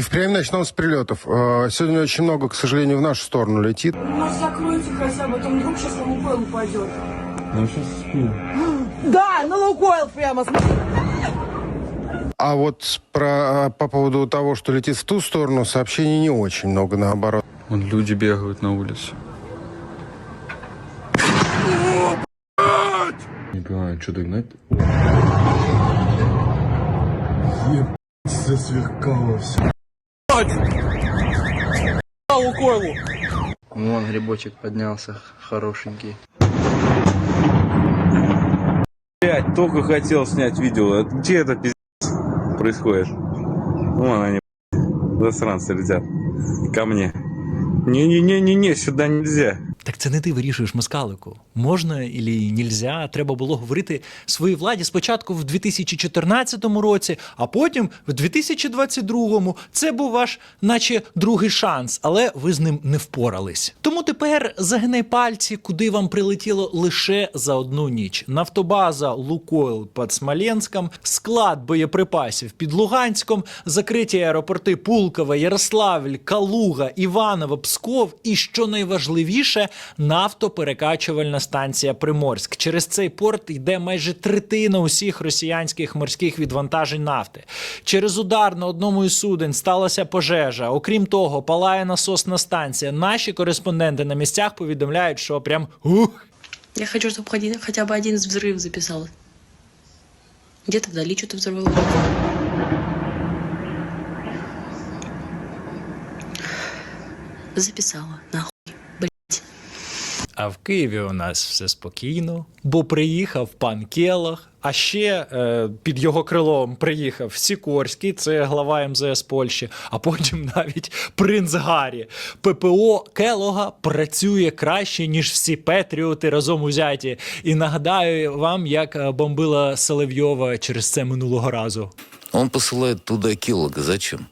И впрямь начнем с прилетов. Э, Сегодня очень много, к сожалению, в нашу сторону летит. Ну, закройте хотя бы, там вдруг сейчас на Лукойл упадет. Ну, сейчас спим. Да, на Лукойл прямо. А вот про, по поводу того, что летит в ту сторону, сообщений не очень много, наоборот. Вон люди бегают на улице. Не понимаю, что догнать? Ебать, засверкало все. Лукойлу. Вон грибочек поднялся, хорошенький. Блять, только хотел снять видео. Где это пиздец происходит? Вон они, засранцы летят. Ко мне. Не-не-не-не-не, сюда нельзя. Так це не ти вирішуєш москалику. Можна і нельзя. Треба було говорити своїй владі спочатку в 2014 році, а потім в 2022. Це був ваш, наче другий шанс, але ви з ним не впорались. Тому тепер загинай пальці, куди вам прилетіло лише за одну ніч. Нафтобаза Лукойл під Смоленськом, склад боєприпасів під Луганськом, закриті аеропорти Пулково, Ярославль, Калуга, Іваново, Псков і що найважливіше, нафтоперекачувальна станція Приморськ. Через цей порт йде майже третина усіх росіянських морських відвантажень нафти. Через удар на одному із суден сталася пожежа. Окрім того, палає насосна станція. Наші кореспонденти на місцях повідомляють, що прям ух. Я хочу, чтобы один- хотя бы один взрыв записал. Где-то вдали что-то взорвалось. Записала, нахуй. Блять. А в Києві у нас все спокійно, бо приїхав пан Келах. А ще е, під його крилом приїхав Сікорський, це глава МЗС Польщі, а потім навіть принц Гаррі. ППО Келога працює краще, ніж всі Петріоти разом узяті. І нагадаю вам, як е, бомбила Соловйова через це минулого разу. Он посылает туда Келлога. Зачем?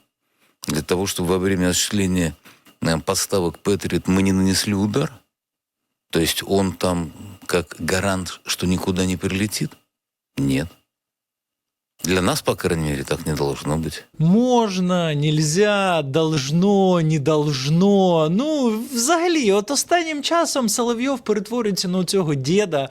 Для того, чтобы во время осуществления э, поставок Патриот мы не нанесли удар? То есть он там как гарант, что никуда не прилетит? Нет. Для нас, по крайней мере, так не должно быть. Можна, нельзя, должно, не должно. Ну, взагалі, от останнім часом Соловйов перетворюється на цього діда.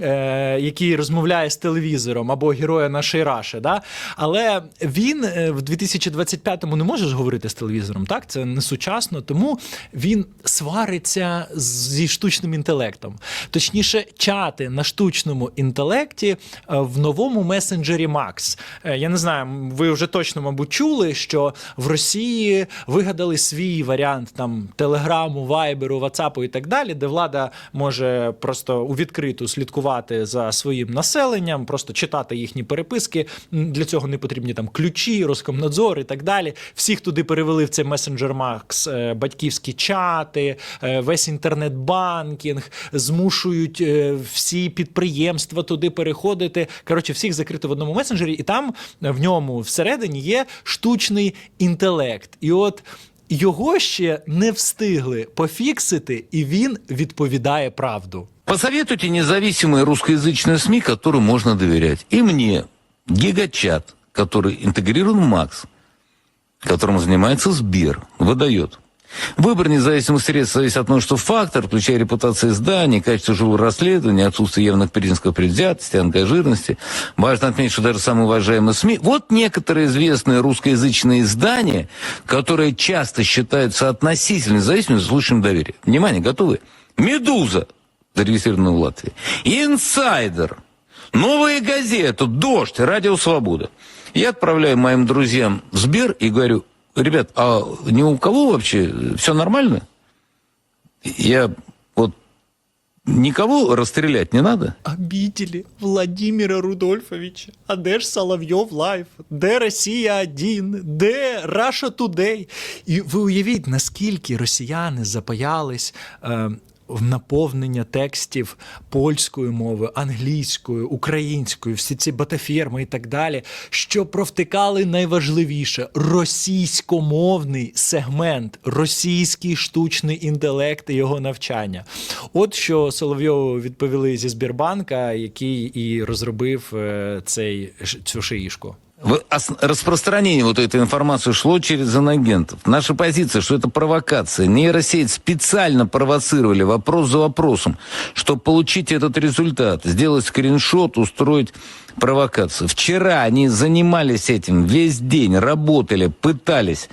Е, який розмовляє з телевізором або героя нашої Раші, да? але він е, в 2025-му не може ж говорити з телевізором, так це не сучасно, тому він свариться зі штучним інтелектом. Точніше, чати на штучному інтелекті е, в новому месенджері Max. Е, Я не знаю, ви вже точно, мабуть, чули, що в Росії вигадали свій варіант там Телеграму, Вайберу, Ватсапу і так далі, де влада може просто у відкриту слідкувати за своїм населенням, просто читати їхні переписки. Для цього не потрібні там ключі, Роскомнадзор і так далі. Всіх туди перевели в цей месенджер Max е, батьківські чати, е, весь інтернет-банкінг, змушують е, всі підприємства туди переходити. Коротше, всіх закрити в одному месенджері, і там в ньому всередині є штучний інтелект. І от. Його ще не встигли пофіксити, і він відповідає правду. Посоветуйте независимые русскоязычные СМИ, которым можно доверять. И мне Гигачат, который интегрирован в МАКС, которым занимается Сбер, выдает. Выбор независимых средств зависит от множества факторов, включая репутацию издания, качество живого расследования, отсутствие явных признаков предвзятости, ангажированности. Важно отметить, что даже самые уважаемые СМИ... Вот некоторые известные русскоязычные издания, которые часто считаются относительно независимыми, заслуживающим доверия. Внимание, готовы? «Медуза», зарегистрирована в Латвии. «Инсайдер», «Новая газета», «Дождь», «Радио Свобода». Я отправляю моим друзьям в Сбер и говорю, ребят, а ни у кого вообще все нормально? Я вот никого расстрелять не надо? Обіділі Владимира Рудольфовича. А де ж Соловйов Лайф? Де Росія 1? Де Раша Тудей? І ви уявіть, наскільки росіяни запаялись. Е, в наповнення текстів польською мовою, англійською, українською, всі ці батафірми і так далі, що провтикали найважливіше російськомовний сегмент, російський штучний інтелект і його навчання. От що Соловйову відповіли зі Збірбанка, який і розробив е, цей цю шиїшку. Распространение вот этой информации шло через инагентов. Наша позиция, что это провокация. Нейросеть специально провоцировали вопрос за вопросом, чтобы получить этот результат, сделать скриншот, устроить провокацию. Вчера они занимались этим весь день, работали, пытались.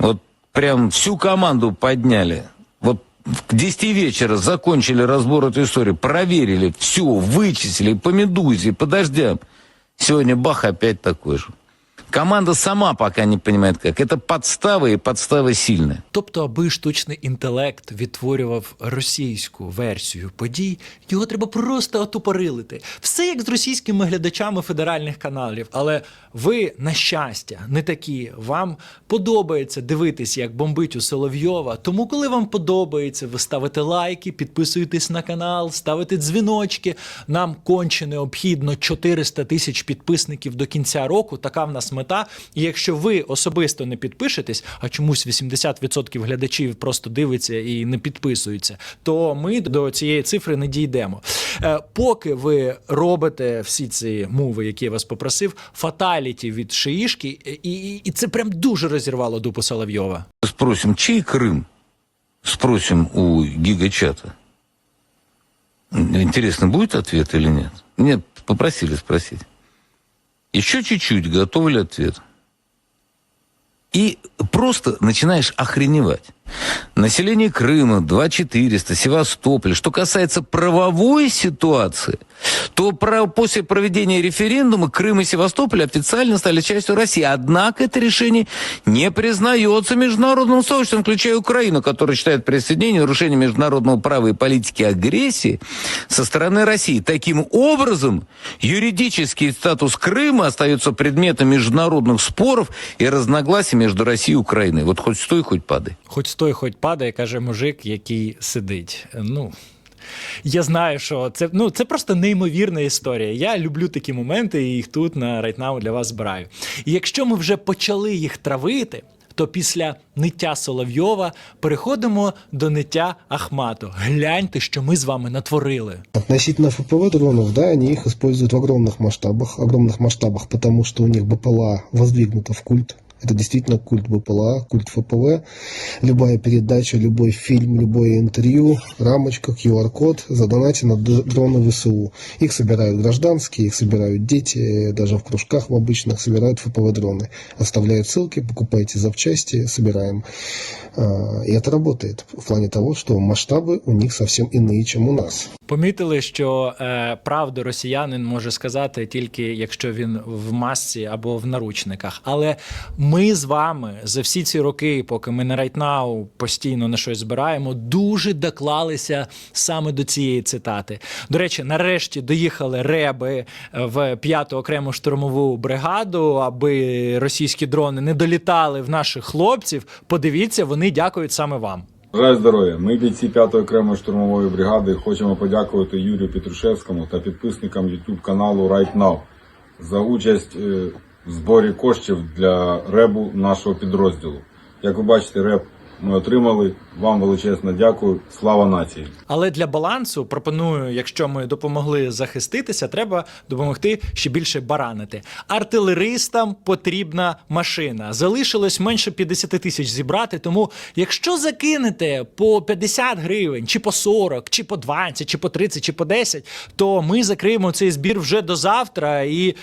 Вот прям всю команду подняли. Вот к 10 вечера закончили разбор этой истории, проверили, все, вычислили по медузе, по дождям. Сегодня бах, опять такой же. Команда сама пока не понимает как. Это подстава и подстава сильная. Тобто, аби штучний інтелект відтворював російську версію подій, його треба просто отупорилити. Все як з російськими глядачами федеральних каналів. Але ви, на щастя, не такі. Вам подобається дивитись, як бомбить у Соловйова. Тому, коли вам подобається, ви ставите лайки, підписуєтесь на канал, ставите дзвіночки. Нам конче необхідно 400 тисяч підписників до кінця року. Така в нас мета. І якщо ви особисто не підпишетесь, а чомусь 80% глядачів просто дивиться і не підписуються, то ми до цієї цифри не дійдемо. Е, Поки ви робите всі ці мови, які я вас попросив, фаталіті від шиїшки, і, і, і це прям дуже розірвало дупу Соловйова. Спросим, чей Крым? Спросим у гигачата. Интересно, будет ответ или нет? Нет, попросили спросить. Еще чуть-чуть готовили ответ. И просто начинаешь охреневать. Население Крыма 2400, Севастополь. Что касается правовой ситуации, то после проведения референдума Крым и Севастополь официально стали частью России. Однако это решение не признается международным сообществом, включая Украину, которая считает присоединение нарушением международного права и политики агрессии со стороны России. Таким образом, юридический статус Крыма остается предметом международных споров и разногласий между Россией и Украиной. Вот хоть стой, хоть падай. Хоч стой, хоч падає, каже мужик, який сидить. Ну. Я знаю, що це ну це просто неймовірна історія. Я люблю такі моменти, і їх тут на Райтнау для вас збираю. І якщо ми вже почали їх травити, то після ниття Соловйова переходимо до ниття Ахмату. Гляньте, що ми з вами натворили. Относительно ФПВ дронов, да, они их используют в огромных масштабах, огромных масштабах, потому что у них БПЛА воздвигнуто в культ. Это действительно культ БПЛА, культ ФПВ. Любая передача, любой фильм, любое интервью, рамочка, QR-код, задонатено д- дроны ВСУ. Их собирают гражданские, их собирают дети, даже в кружках в обычных собирают ФПВ-дроны. Оставляют ссылки, покупайте запчасти, собираем. А, И это работает в плане того, что масштабы у них совсем иные, чем у нас. Помітили, що е, правду росіянин може сказати тільки якщо він в масці або в наручниках. Але ми з вами за всі ці роки, поки ми на Райтнау постійно на щось збираємо, дуже доклалися саме до цієї цитати. До речі, нарешті доїхали реби в п'яту окрему штурмову бригаду, аби російські дрони не долітали в наших хлопців. Подивіться, вони дякують саме вам. Бажаю здоров'я. Ми бійці 5-ї окремої штурмової бригади хочемо подякувати Юрію Петрушевському та підписникам YouTube каналу Right Now за участь е, зборі коштів для ребу нашого підрозділу. Як ви бачите, реб ми отримали. Вам величезне дякую. Слава нації! Але для балансу пропоную, якщо ми допомогли захиститися, треба допомогти ще більше баранити. Артилеристам потрібна машина. Залишилось менше 50 тисяч зібрати. Тому, якщо закинете по 50 гривень, чи по 40, чи по 20, чи по 30, чи по 10, то ми закриємо цей збір вже до завтра і.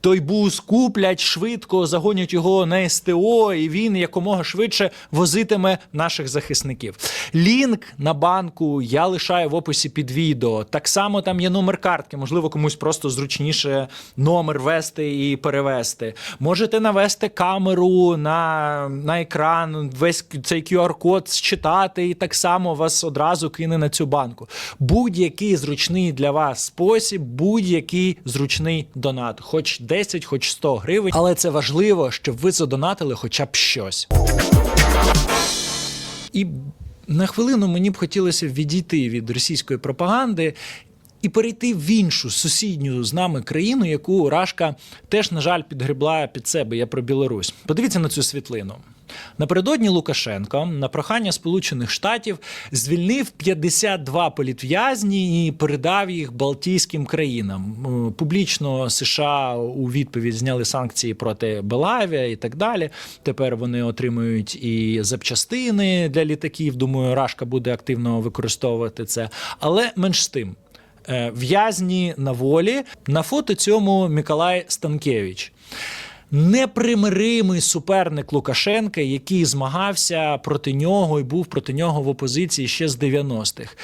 Той бус куплять швидко, загонять його на СТО, і він якомога швидше возитиме наших захисників. Лінк на банку я лишаю в описі під відео. Так само там є номер картки. Можливо, комусь просто зручніше номер вести і перевести. Можете навести камеру на, на екран, весь цей QR-код считати, і так само вас одразу кине на цю банку. Будь-який зручний для вас спосіб, будь-який зручний донат, хоч 10, хоч 100 гривень. Але це важливо, щоб ви задонатили хоча б щось. І на хвилину мені б хотілося відійти від російської пропаганди. І перейти в іншу сусідню з нами країну, яку Рашка теж, на жаль, підгребла під себе. Я про Білорусь. Подивіться на цю світлину. Напередодні Лукашенко на прохання Сполучених Штатів звільнив 52 політв'язні і передав їх Балтійським країнам. Публічно США у відповідь зняли санкції проти Белавія і так далі. Тепер вони отримують і запчастини для літаків. Думаю, Рашка буде активно використовувати це. Але менш з тим. Е, В'язні на волі на фото цьому Миколай Станкевич. Непримиримий суперник Лукашенка, який змагався проти нього і був проти нього в опозиції ще з 90-х.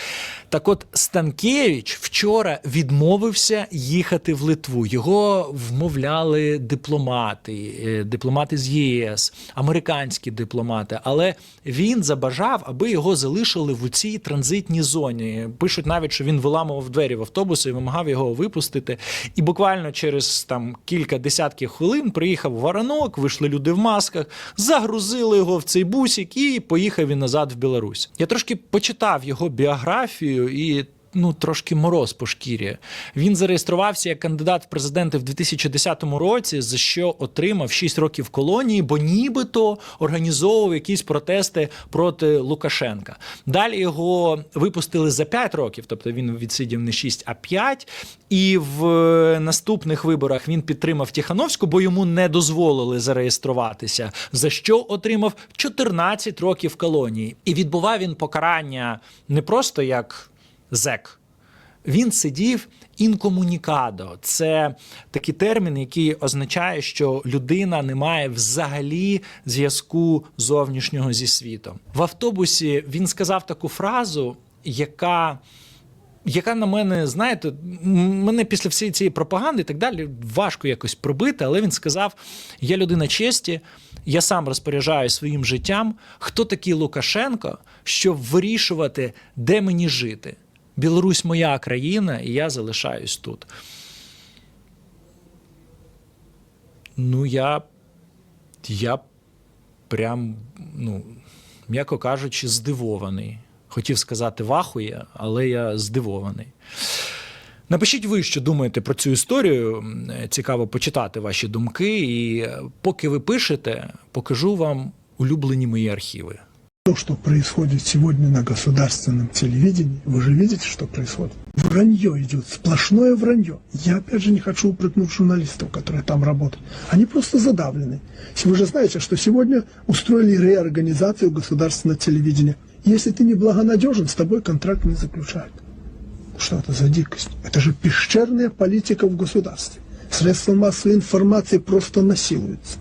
Так от Станкевич вчора відмовився їхати в Литву. Його вмовляли дипломати, е, дипломати з ЄС, американські дипломати. Але він забажав, аби його залишили в цій транзитній зоні. Пишуть навіть, що він виламував двері в автобуси і вимагав його випустити. І буквально через там кілька десятків хвилин приїхав воронок, вийшли люди в масках, загрузили його в цей бусик і поїхав він назад в Білорусь. Я трошки почитав його біографію і. Ну, трошки мороз по шкірі. Він зареєструвався як кандидат в президенти в 2010 році, за що отримав 6 років колонії, бо нібито організовував якісь протести проти Лукашенка. Далі його випустили за 5 років, тобто він відсидів не 6, а 5. І в е, наступних виборах він підтримав Тихановську, бо йому не дозволили зареєструватися. За що отримав 14 років колонії. І відбував він покарання не просто як зек. Він сидів інкомунікадо. Це такий термін, який означає, що людина не має взагалі зв'язку зовнішнього зі світом. В автобусі він сказав таку фразу, яка. Яка на мене, знаєте, мене після всієї цієї пропаганди і так далі важко якось пробити, але він сказав: я людина честі, я сам розпоряджаю своїм життям. Хто такий Лукашенко, щоб вирішувати, де мені жити? Білорусь моя країна, і я залишаюсь тут. Ну, я, я прям, ну, м'яко кажучи, здивований. Хотів сказати вахує, але я здивований. Напишіть ви, що думаєте про цю історію. Цікаво почитати ваші думки. І поки ви пишете, покажу вам улюблені мої архіви. То, что происходит сегодня на государственном телевидении, вы же видите, что происходит? Вранье идет, сплошное вранье. Я опять же не хочу упрекнуть журналистов, которые там работают. Они просто задавлены. Вы же знаете, что сегодня устроили реорганизацию государственного телевидения. Если ты не благонадежен, с тобой контракт не заключают. Что это за дикость? Это же пещерная политика в государстве. Средства массовой информации просто насилуются.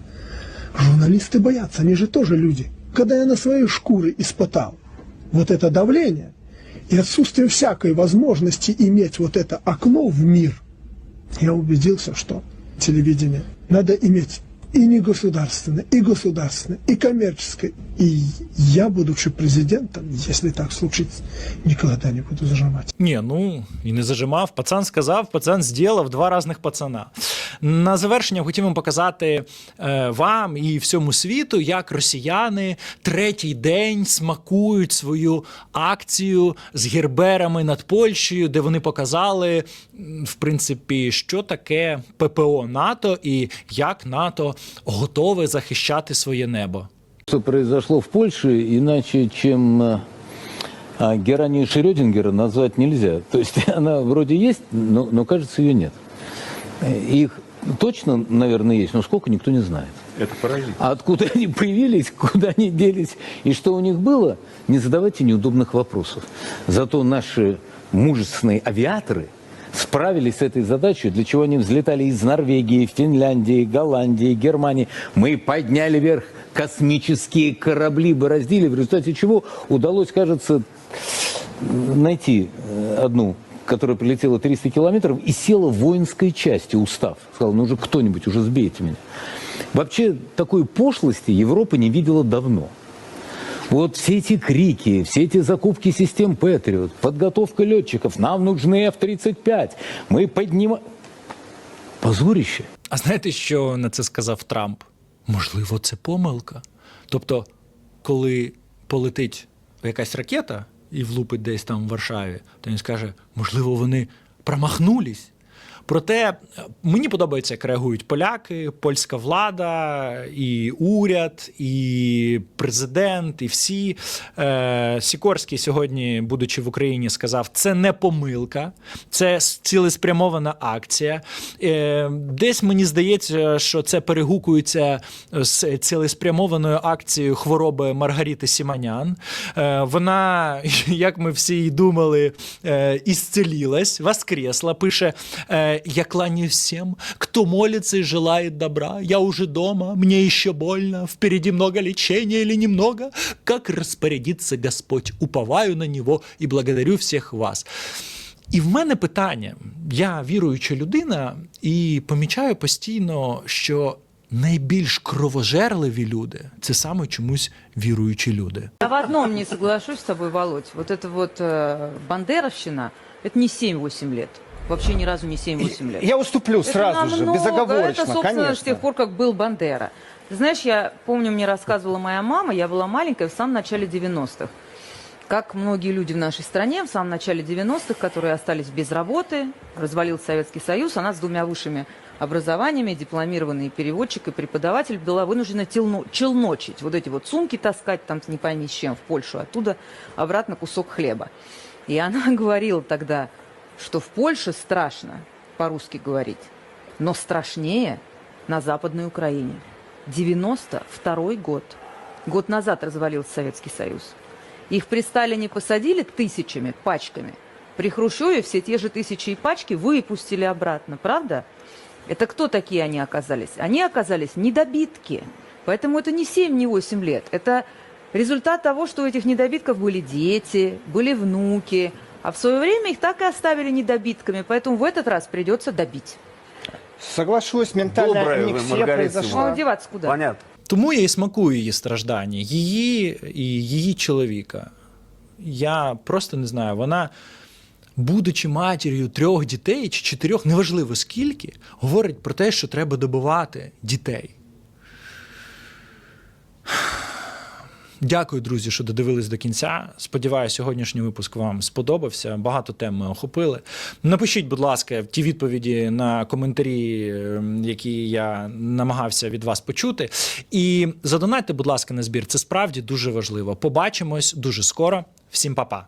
Журналисты боятся, они же тоже люди. Когда я на своей шкуре испытал вот это давление и отсутствие всякой возможности иметь вот это окно в мир, я убедился, что телевидение надо иметь и не государственное, и государственное, и коммерческое. И я, будучи президентом, если так случится, никогда не буду зажимать. Ні, ну і не зажимав. Пацан сказав, пацан зробив два різних пацана. На завершення хотів вам показати е, вам і всьому світу, як росіяни третій день смакують свою акцію з герберами над Польщею, де вони показали, в принципі, що таке ППО НАТО і як НАТО готове захищати своє небо. Что произошло в Польше, иначе, чем э, а, Геранию Шрёдингера назвать нельзя. То есть она вроде есть, но, но кажется, ее нет. Э, Их точно, наверное, есть, но сколько никто не знает. Это поразительно. А откуда они появились, куда они делись и что у них было, не задавайте неудобных вопросов. Зато наши мужественные авиаторы справились с этой задачей, для чего они взлетали из Норвегии, Финляндии, Голландии, Германии. Мы подняли вверх космические корабли, бороздили, в результате чего удалось, кажется, найти э, одну, которая прилетела 300 километров и села в воинской части, устав. Сказал, ну уже кто-нибудь, уже сбейте меня. Вообще такой пошлости Европа не видела давно. Вот все эти крики, все эти закупки систем Патриот, подготовка летчиков, нам нужны F-35, мы поднимаем... Позорище. А знаєте, що на це сказав Трамп? Можливо, це помилка. Тобто, коли полетить якась ракета і влупить десь там в Варшаві, то він скаже, можливо, вони промахнулись. Проте е, мені подобається, як реагують поляки, польська влада, і уряд, і президент, і всі. Е, Сікорський сьогодні, будучи в Україні, сказав: це не помилка, це цілеспрямована акція. Е, Десь мені здається, що це перегукується з цілеспрямованою акцією хвороби Маргарити Сіманян. Вона, як ми всі й думали, ісцелілась, воскресла. Пише: е, Я кланяюсь всем, кто молится и желает добра. Я уже дома, мне еще больно. Впереди много лечения или немного. Как распорядится Господь? Уповаю на Него и благодарю всех вас. І в мене питання: я віруюча людина, і помічаю постійно, що найбільш кровожерливі люди це саме чомусь віруючі люди. Я в одном не соглашусь с тобой, Володь. Вот это вот э, бандеровщина, это не 7-8 лет. Вообще ни разу не 7-8 лет. Я уступлю Это сразу же, намного. безоговорочно, Это, собственно, с конечно. тех пор, как был Бандера. Ты знаешь, я помню, мне рассказывала моя мама, я была маленькая в самом начале 90-х. Как многие люди в нашей стране в самом начале 90-х, которые остались без работы, развалился Советский Союз, она с двумя высшими образованиями, дипломированный переводчик и преподаватель, была вынуждена телно- челночить, вот эти вот сумки таскать, там не пойми с чем, в Польшу, оттуда обратно кусок хлеба. И она говорила тогда, что в Польше страшно по-русски говорить, но страшнее на Западной Украине. 92 год. Год назад развалился Советский Союз. Их при Сталине посадили тысячами, пачками. При Хрущеве все те же тысячи и пачки выпустили обратно, правда? Это кто такие они оказались? Они оказались недобитки. Поэтому это не 7, не 8 лет. Это результат того, что у этих недобитков были дети, были внуки. А в свое время их так и оставили недобитками. Поэтому в этот раз придется добить. Соглашусь, ментальная Доброе вы, аннексия Маргарита Ну, произошла. а деваться куда? Понятно. Тому я і смакую її страждання, її і її чоловіка. Я просто не знаю, вона, будучи матір'ю трьох дітей чи чотирьох, неважливо скільки, говорить про те, що треба добивати дітей. Дякую, друзі, що додивились до кінця. Сподіваюся, сьогоднішній випуск вам сподобався. Багато тем ми охопили. Напишіть, будь ласка, ті відповіді на коментарі, е, які я намагався від вас почути. І задонайте, будь ласка, на збір. Це справді дуже важливо. Побачимось дуже скоро. Всім па-па.